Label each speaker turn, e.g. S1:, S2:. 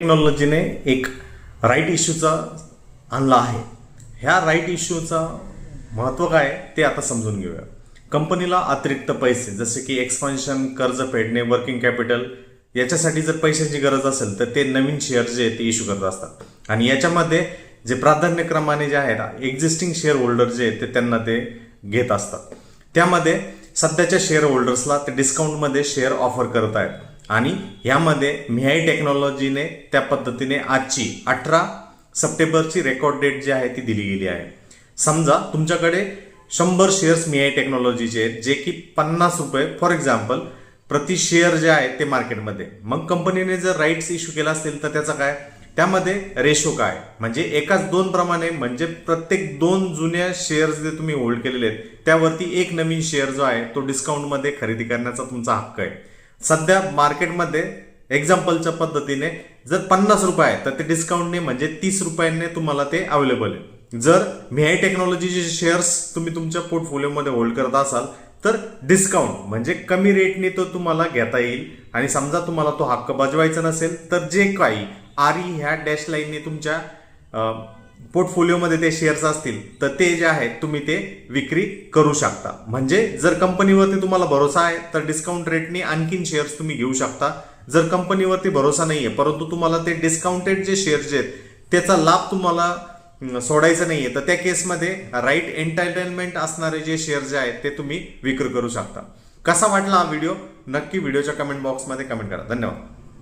S1: टेक्नॉलॉजीने एक राईट इश्यूचा आणला आहे. ह्या राईट इश्यूचा महत्त्व काय ते आता समजून घेऊया. कंपनीला अतिरिक्त पैसे जसे की एक्सपान्शन कर्ज फेडणे वर्किंग कॅपिटल याच्यासाठी जर पैशाची गरज असेल तर ते नवीन शेअर जे आहेत ते इश्यू करत असतात. आणि याच्यामध्ये जे प्राधान्यक्रमाने जे आहेत एक्झिस्टिंग शेअर होल्डर जे आहेत ते त्यांना ते घेत असतात. त्यामध्ये सध्याच्या शेअर होल्डर्सला ते डिस्काउंटमध्ये शेअर ऑफर करत आहेत. आणि ह्यामध्ये मिहाई टेक्नॉलॉजीने त्या पद्धतीने आजची अठरा सप्टेंबरची रेकॉर्ड डेट जी आहे ती दिली गेली आहे. समजा तुमच्याकडे शंभर शेअर्स मिहाई टेक्नॉलॉजीचे आहेत जे की पन्नास रुपये फॉर एक्झाम्पल प्रति शेअर जे आहे ते मार्केटमध्ये. मग कंपनीने जर राईट्स इश्यू केला असेल तर त्याचा काय? त्यामध्ये रेशो काय? म्हणजे एकाच दोन प्रमाणे म्हणजे प्रत्येक दोन जुन्या शेअर्स जे तुम्ही होल्ड केलेले आहेत त्यावरती एक नवीन शेअर जो आहे तो डिस्काउंटमध्ये खरेदी करण्याचा तुमचा हक्क आहे. सध्या मार्केटमध्ये एक्झाम्पलच्या पद्धतीने जर पन्नास रुपये आहे तर ते डिस्काउंटने म्हणजे तीस रुपयांनी तुम्हाला ते अवेलेबल आहे. जर मिहाई टेक्नॉलॉजीचे शेअर्स तुम्ही तुमच्या पोर्टफोलिओमध्ये होल्ड करत असाल तर डिस्काउंट म्हणजे कमी रेटने तो तुम्हाला घेता येईल. आणि समजा तुम्हाला तो हक्क बजवायचा नसेल तर जे काही आरी ह्या डॅश लाईनने तुमच्या पोर्टफोलिओमध्ये ते शेअर्स असतील तर ते जे आहेत तुम्ही ते विक्री करू शकता. म्हणजे जर कंपनीवरती तुम्हाला भरोसा आहे तर डिस्काउंट रेटने आणखीन शेअर्स तुम्ही घेऊ शकता. जर कंपनीवरती भरोसा नाही आहे परंतु तुम्हाला ते डिस्काउंटेड जे शेअर्स आहेत त्याचा लाभ तुम्हाला सोडायचं नाही नाहीये तर त्या केसमध्ये राईट एंटरटेनमेंट असणारे जे शेअर्स जे आहेत ते तुम्ही विक्री करू शकता. कसा वाटला हा व्हिडिओ नक्की व्हिडिओच्या कमेंट बॉक्समध्ये कमेंट करा. धन्यवाद.